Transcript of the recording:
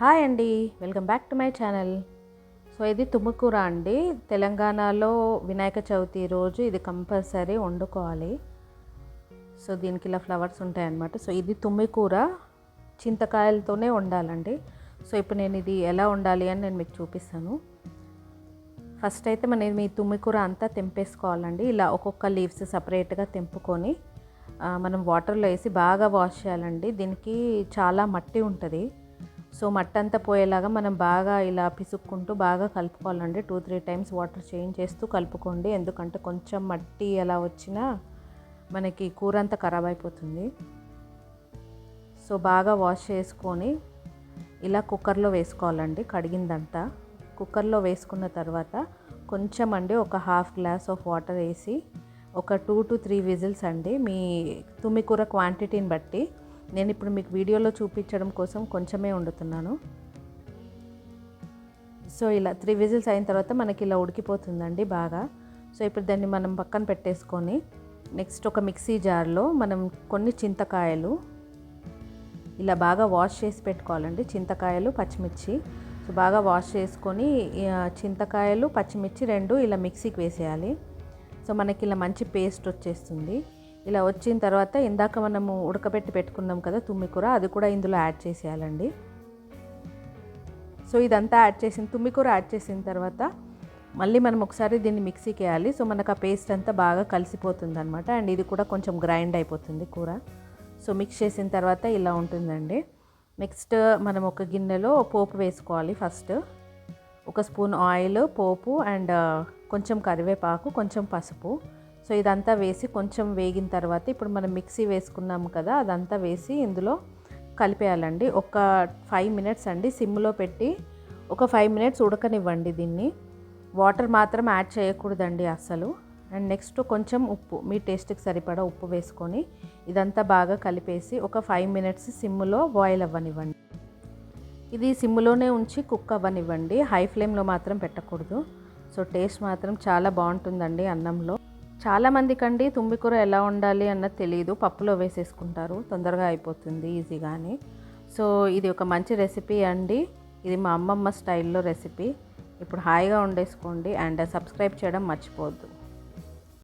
Hi అండి. Welcome back to my channel. So ఇది తుమ్మకూర అండి. తెలంగాణలో వినాయక చవితి రోజు ఇది కంపల్సరీ వండుకోవాలి. సో దీనికి ఇలా ఫ్లవర్స్ ఉంటాయన్నమాట. సో ఇది తుమ్మికూర చింతకాయలతోనే వండాలండి. సో ఇప్పుడు నేను ఇది ఎలా వండాలి అని నేను మీకు చూపిస్తాను. ఫస్ట్ అయితే మనం మీ తుమ్మికూర అంతా తెంపేసుకోవాలండి. ఇలా ఒక్కొక్క లీవ్స్ సపరేట్గా తెంపుకొని మనం వాటర్లో వేసి బాగా వాష్ చేయాలండి. దీనికి చాలా మట్టి ఉంటుంది. సో మట్టంతా పోయేలాగా మనం బాగా ఇలా పిసుక్కుంటూ బాగా కలుపుకోవాలండి. Two three times water change చేస్తూ కలుపుకోండి. ఎందుకంటే కొంచెం మట్టి ఎలా వచ్చినా మనకి కూర అంతా ఖరాబ్ అయిపోతుంది. సో బాగా వాష్ చేసుకొని ఇలా కుక్కర్లో వేసుకోవాలండి కడిగిందంతా. కుక్కర్లో వేసుకున్న తర్వాత కొంచెం అండి ఒక హాఫ్ గ్లాస్ ఆఫ్ వాటర్ వేసి ఒక టూ టు త్రీ విజిల్స్ అండి మీ తుమ్మికూర క్వాంటిటీని బట్టి నేను ఇప్పుడు మీకు వీడియోలో చూపించడం కోసం కొంచెమే వండుతున్నాను. సో ఇలా త్రీ విజిల్స్ అయిన తర్వాత మనకి ఇలా ఉడికిపోతుందండి బాగా. సో ఇప్పుడు దాన్ని మనం పక్కన పెట్టేసుకొని నెక్స్ట్ ఒక మిక్సీ జార్లో మనం కొన్ని చింతకాయలు ఇలా బాగా వాష్ చేసి పెట్టుకోవాలండి. చింతకాయలు పచ్చిమిర్చి. సో బాగా వాష్ చేసుకొని చింతకాయలు పచ్చిమిర్చి రెండు ఇలా మిక్సీకి వేసేయాలి. సో మనకి ఇలా మంచి పేస్ట్ వచ్చేస్తుంది. ఇలా వచ్చిన తర్వాత ఇందాక మనము ఉడకబెట్టి పెట్టుకున్నాం కదా తుమ్మికూర అది కూడా ఇందులో యాడ్ చేసేయాలండి. సో ఇదంతా యాడ్ చేసిన తుమ్మికూర యాడ్ చేసిన తర్వాత మళ్ళీ మనం ఒకసారి దీన్ని మిక్సీకి వేయాలి. సో మనకు ఆ పేస్ట్ అంతా బాగా కలిసిపోతుంది అనమాట అండ్ ఇది కూడా కొంచెం గ్రైండ్ అయిపోతుంది కూర. సో మిక్స్ చేసిన తర్వాత ఇలా ఉంటుందండి. నెక్స్ట్ మనం ఒక గిన్నెలో పోపు వేసుకోవాలి ఫస్ట్ ఒక స్పూన్ ఆయిల్ పోపు అండ్ కొంచెం కరివేపాకు కొంచెం పసుపు. సో ఇదంతా వేసి కొంచెం వేగిన తర్వాత ఇప్పుడు మనం మిక్సీ వేసుకున్నాము కదా అదంతా వేసి ఇందులో కలిపేయాలండి. ఒక ఫైవ్ మినిట్స్ అండి సిమ్లో పెట్టి ఒక ఫైవ్ మినిట్స్ ఉడకనివ్వండి దీన్ని. వాటర్ మాత్రం యాడ్ చేయకూడదండి అసలు. అండ్ నెక్స్ట్ కొంచెం ఉప్పు మీ టేస్ట్కి సరిపడా ఉప్పు వేసుకొని ఇదంతా బాగా కలిపేసి ఒక ఫైవ్ మినిట్స్ సిమ్లో బాయిల్ అవ్వనివ్వండి. ఇది సిమ్లోనే ఉంచి కుక్ అవ్వనివ్వండి. హై ఫ్లేమ్లో మాత్రం పెట్టకూడదు. సో టేస్ట్ మాత్రం చాలా బాగుంటుందండి అన్నంలో. చాలా మందికండి తుమ్మికూర ఎలా ఉండాలి అన్నది తెలియదు పప్పులో వేసేసుకుంటారు. తొందరగా అయిపోతుంది ఈజీగానే. సో ఇది ఒక మంచి రెసిపీ అండి. ఇది మా అమ్మమ్మ స్టైల్లో రెసిపీ. ఇప్పుడు హాయిగా ఉండేసుకోండి అండ్ సబ్స్క్రైబ్ చేయడం మర్చిపోవద్దు.